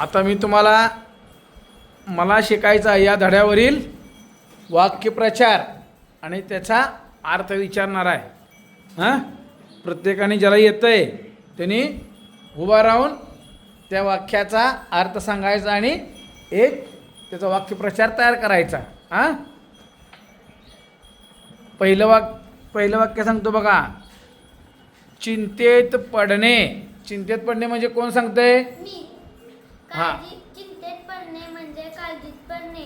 आता मी तुम्हाला मला शिकायचा या धड्यावरील वाक्यप्रचार आणि त्याचा अर्थ विचारणार आहे. हां? प्रत्येकाने ज्याला येतं आहे त्यांनी उभा राहून त्या वाक्याचा अर्थ सांगायचा आणि एक त्याचा वाक्यप्रचार तयार करायचा. हां? पहिलं वाक पहिलं वाक्य सांगतो बघा. चिंतेत पडणे. चिंतेत पडणे म्हणजे कोण सांगतंय? हा. काळजी चिंतेत पडणे म्हणजे काळजीत पडणे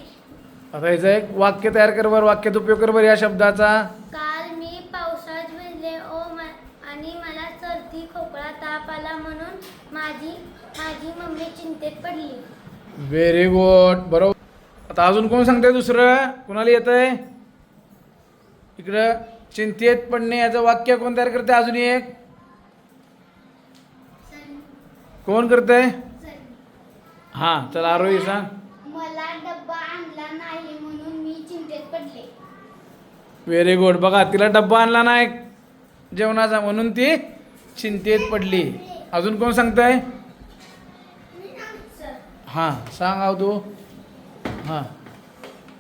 आता याचं एक वाक्य तयार कर बरं वाक्यात उपयोग कर बरं या शब्दाचा. काल मी पावसात भिजले ओ म- आणि मला सर्दी खोकला ताप आला म्हणून माझी माझी मम्मी चिंतेत पडली. व्हेरी गुड बरोबर. आता अजून कोण सांगतंय दुसरं? कुणाला येत आहे इकडं चिंतेत पडणे याचं वाक्य कोण तयार करते अजून एक. कोण करतंय? हां चला आरोही सांग मला डब्बा आणला नाही म्हणून मी चिंतेत पडले. व्हेरी गुड बघा तिला डब्बा आणला नाही जेवणाचा म्हणून ती चिंतेत पडली. अजून कोण सांगताय? हां सांग आहो तू. हां.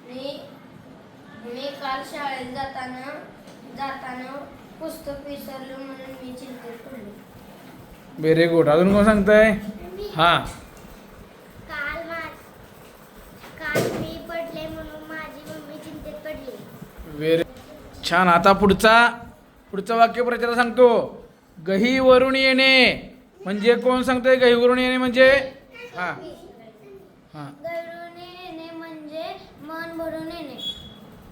मी मी काल शाळेत जाताना जाताना पुस्तक विसरलो म्हणून मी चिंतेत पडलो. व्हेरी गुड अजून कोण सांगताय? हां. काल मी पडले म्हणून माझी मम्मी चिंतेत पडली. व्हेरी छान. आता पुढचा पुढचा वाक्यप्रचार सांगतो. गहीवरून येणे. म्हणजे कोण सांगतंय? गहीवरून येणे म्हणजे? हां. हां. येणे म्हणजे मन भरून येणे.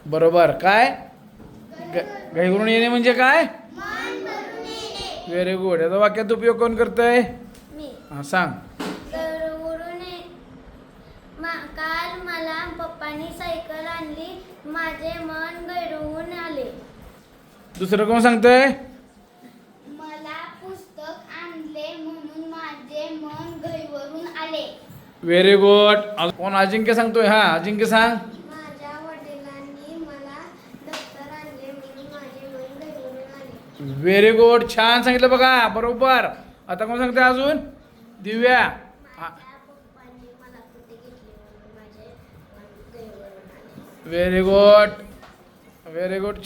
बरोबर. काय? ग गहीवरून येणे म्हणजे काय? Very good. याचा वाक्यात उपयोग कोण करतंय? मी. हां सांग. काल मला पप्पानी सायकल आणली माझे मन गैरवून आले. दुसरं कोण सांगतंय? मला पुस्तक आणले म्हणून माझे मन गैरवरून आले. व्हेरी गुड कोण अजिंक्य सांगतोय? हा अजिंक्य सांग. माझ्या वडिलांनी मला दप्तर आणले म्हणून माझे मन गैरवरून आले. व्हेरी गुड छान सांगितलं बघा. बरोबर. आता कोण सांगतंय अजून? दिव्या. हा माझ्या पप्पांनी मला कुठे घेतले म्हणून माझे मन गैरवरून आले व्हेरी गुड व्हेरी गुड